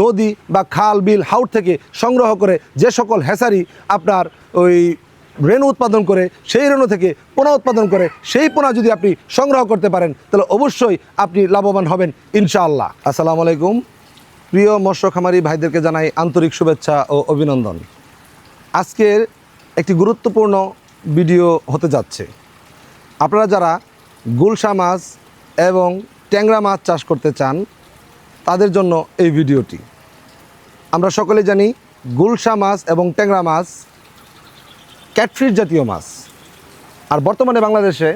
নদী বা খাল, বিল হাউট থেকে সংগ্রহ করে যে সকল হেসারি আপনার ওই রেণু উৎপাদন করে, সেই রেণু থেকে পোনা উৎপাদন করে, সেই পোনা যদি আপনি সংগ্রহ করতে পারেন, তাহলে অবশ্যই আপনি লাভবান হবেন, ইনশাআল্লাহ। আসসালামু আলাইকুম। প্রিয় মৎস্য খামারি ভাইদেরকে জানাই আন্তরিক শুভেচ্ছা ও অভিনন্দন। আজকের একটি গুরুত্বপূর্ণ ভিডিও হতে যাচ্ছে। আপনারা যারা গুলশা মাছ এবং ট্যাংরা মাছ চাষ করতে চান তাদের জন্য এই ভিডিওটি। আমরা সকলে জানি গুলশা মাছ এবং ট্যাংরা মাছ, ক্যাটফিশ জাতীয় মাছ। আর বর্তমানে বাংলাদেশে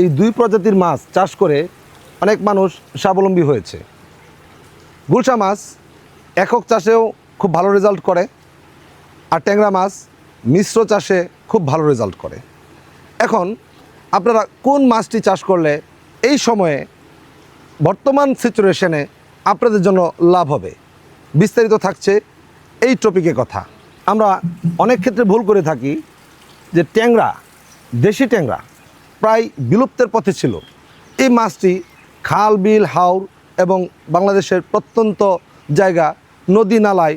এই দুই প্রজাতির মাছ চাষ করে অনেক মানুষ স্বাবলম্বী হয়েছে। গুলশা মাছ একক চাষেও খুব ভালো রেজাল্ট করে আর ট্যাংরা মাছ মিশ্র চাষে খুব ভালো রেজাল্ট করে। এখন আপনারা কোন মাছটি চাষ করলে এই সময়ে বর্তমান সিচুয়েশনে আপনাদের জন্য লাভ হবে। বিস্তারিত থাকছে এই টপিকে কথা। আমরা অনেক ক্ষেত্রে ভুল করে থাকি যে ট্যাংরা, দেশি ট্যাংরা প্রায় বিলুপ্তের পথে ছিল। এই মাছটি খাল, বিল, হাওর এবং বাংলাদেশের প্রত্যন্ত জায়গা, নদী, নালায়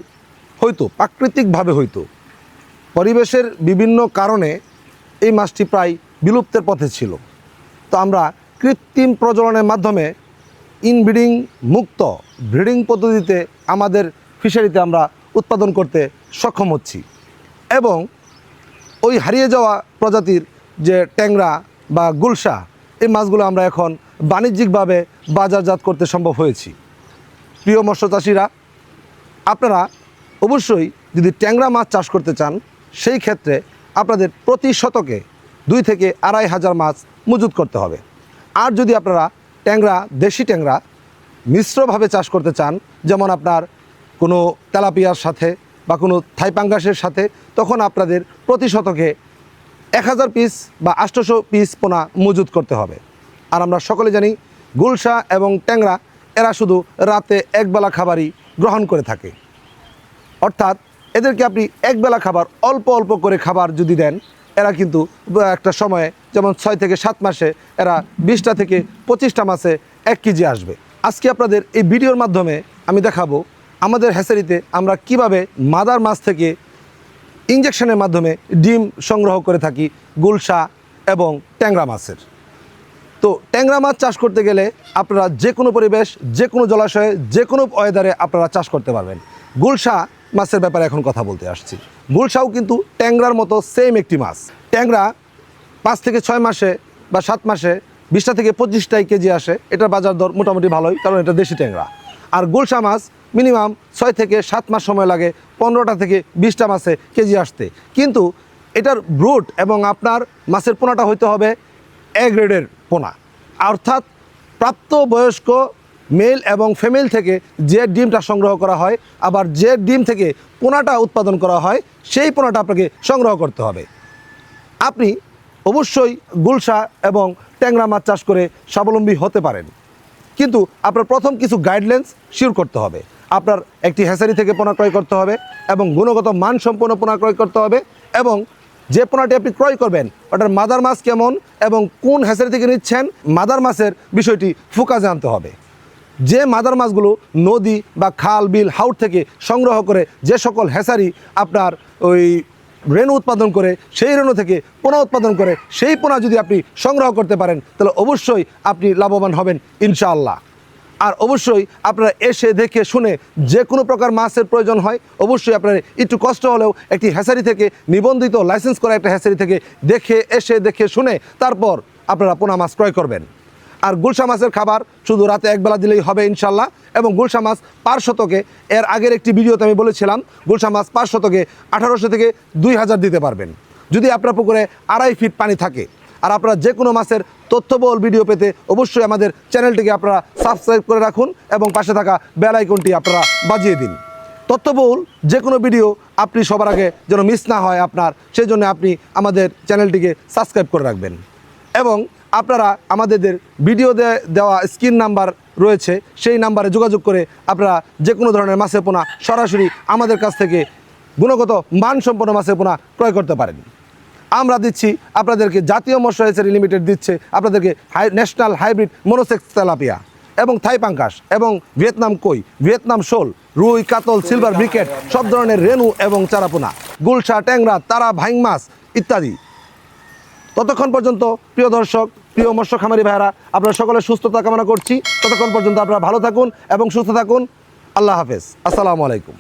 হয়তো প্রাকৃতিকভাবে হইতো। পরিবেশের বিভিন্ন কারণে এই মাছটি প্রায় বিলুপ্তের পথে ছিল। তো আমরা কৃত্রিম প্রজননের মাধ্যমে ইনব্রিডিং মুক্ত ব্রিডিং পদ্ধতিতে আমাদের ফিশারিতে আমরা উৎপাদন করতে সক্ষম হচ্ছি। এবং ওই হারিয়ে যাওয়া প্রজাতির যে ট্যাংরা বা গুলশা, এই মাছগুলো আমরা এখন বাণিজ্যিকভাবে বাজারজাত করতে সম্ভব হয়েছি। প্রিয় মৎস্য চাষিরা, আপনারা অবশ্যই যদি ট্যাংরা মাছ চাষ করতে চান, সেই ক্ষেত্রে আপনাদের প্রতি শতকে দুই থেকে আড়াই হাজার মাছ মজুত করতে হবে। আর যদি আপনারা ট্যাংরা, দেশি ট্যাংরা মিশ্রভাবে চাষ করতে চান, যেমন আপনার কোনো তেলাপিয়ার সাথে বা কোনো থাইপাঙ্গাসের সাথে, তখন আপনাদের প্রতি শতকে এক হাজার পিস বা আষ্টশো পিস পোনা মজুত করতে হবে। আর আমরা সকলে জানি, গুলশা এবং ট্যাংরা, এরা শুধু রাতে একবেলা খাবারই গ্রহণ করে থাকে। অর্থাৎ, এদেরকে আপনি একবেলা খাবার অল্প অল্প করে খাবার যদি দেন, এরা কিন্তু একটা সময়ে যেমন ছয় থেকে সাত মাসে এরা বিশটা থেকে পঁচিশটা মাসে এক কেজি আসবে। আজকে আপনাদের এই ভিডিওর মাধ্যমে আমি দেখাবো আমাদের হ্যাচারিতে আমরা কীভাবে মাদার মাছ থেকে ইঞ্জেকশনের মাধ্যমে ডিম সংগ্রহ করে থাকি গুলশা এবং ট্যাংরা মাছের। তো ট্যাংরা মাছ চাষ করতে গেলে আপনারা যে কোনো পরিবেশ, যে কোনো জলাশয়ে, যে কোনো ওয়েদারে আপনারা চাষ করতে পারবেন। গুলশা মাছের ব্যাপারে এখন কথা বলতে আসছি। গুলশাও কিন্তু ট্যাংরার মতো সেম একটি মাছ। ট্যাংরা পাঁচ থেকে ছয় মাসে বা সাত মাসে বিশটা থেকে পঁচিশটাই কেজি আসে। এটার বাজার দর মোটামুটি ভালোই, কারণ এটা দেশি ট্যাংরা। আর গুলশা মাছ মিনিমাম ছয় থেকে সাত মাস সময় লাগে, পনেরোটা থেকে বিশটা মাসে কেজি আসতে। কিন্তু এটার ব্রুট এবং আপনার মাছের পোনাটা হইতে হবে এ গ্রেডের পোনা। অর্থাৎ প্রাপ্তবয়স্ক মেল এবং ফিমেল থেকে যে ডিমটা সংগ্রহ করা হয়, আবার যে ডিম থেকে পোনাটা উৎপাদন করা হয়, সেই পোনাটা আপনাকে সংগ্রহ করতে হবে। আপনি অবশ্যই গুলশা এবং ট্যাংরা মাছ চাষ করে স্বাবলম্বী হতে পারেন। কিন্তু আপনার প্রথম কিছু গাইডলাইন্স শিওর করতে হবে। আপনার একটি হ্যাসারি থেকে পোনা ক্রয় করতে হবে এবং গুণগত মানসম্পন্ন পোনা ক্রয় করতে হবে এবং যে পোনাটি আপনি ক্রয় করবেন, ওটার মাদার মাছ কেমন এবং কোন হ্যাসারি থেকে নিচ্ছেন মাদার মাছের বিষয়টি ফোকাসে আনতে হবে। যে মাদার মাছগুলো নদী বা খাল, বিল হাউট থেকে সংগ্রহ করে যে সকল হ্যাসারি আপনার ওই রেণু উৎপাদন করে, সেই রেণু থেকে পোনা উৎপাদন করে, সেই পোনা যদি আপনি সংগ্রহ করতে পারেন, তাহলে অবশ্যই আপনি লাভবান হবেন, ইনশাআল্লাহ। আর অবশ্যই আপনারা এসে দেখে শুনে যে কোনো প্রকার মাছের প্রয়োজন হয়, অবশ্যই আপনার একটু কষ্ট হলেও একটি হ্যাসারি থেকে নিবন্ধিত, লাইসেন্স করা একটা হ্যাসারি থেকে দেখে, এসে দেখে শুনে তারপর আপনারা পোনা মাছ ক্রয় করবেন। আর গুলশা মাছের খাবার শুধু রাতে একবেলা দিলেই হবে ইনশাল্লাহ। এবং গুলশা মাছ পার শতকে, এর আগের একটি ভিডিওতে আমি বলেছিলাম, গুলশা মাছ পার শতকে আঠারোশো থেকে দুই হাজার দিতে পারবেন। যদি আপনার পুকুরে আড়াই ফিট পানি থাকে, আর আপনারা যে কোনো মাছের তথ্যবহুল ভিডিও পেতে অবশ্যই আমাদের চ্যানেলটিকে আপনারা সাবস্ক্রাইব করে রাখুন এবং পাশে থাকা বেল আইকনটি আপনারা বাজিয়ে দিন। তথ্যবহুল যে কোনো ভিডিও আপনি সবার আগে যেন মিস না হয় আপনার সেই জন্য আপনি আমাদের চ্যানেলটিকে সাবস্ক্রাইব করে রাখবেন। এবং আপনারা আমাদের ভিডিও দেওয়া স্ক্রিন নাম্বার রয়েছে, সেই নাম্বারে যোগাযোগ করে আপনারা যে কোনো ধরনের মাছের পোনা সরাসরি আমাদের কাছ থেকে গুণগত মানসম্পন্ন মাছের পোনা ক্রয় করতে পারেন। আমরা দিচ্ছি আপনাদেরকে জাতীয় মৎস্য লিমিটেড দিচ্ছে আপনাদেরকে hi, national hybrid monosex tilapia এবং থাই পাঙ্কাস এবং ভিয়েতনাম কই, ভিয়েতনাম শোল, রুই, কাতল, সিলভার, ব্রিকেট, সব ধরনের রেনু এবং চারাপোনা গুলশা, ট্যাংরা, তারা, ভাইং মাছ ইত্যাদি। ততক্ষণ পর্যন্ত প্রিয় দর্শক, প্রিয় মৎস্য খামারি ভাইরা আপনারা সকলে সুস্থতা কামনা করছি। ততক্ষণ পর্যন্ত আপনারা ভালো থাকুন এবং সুস্থ থাকুন। আল্লাহ হাফেজ। আসসালামু আলাইকুম।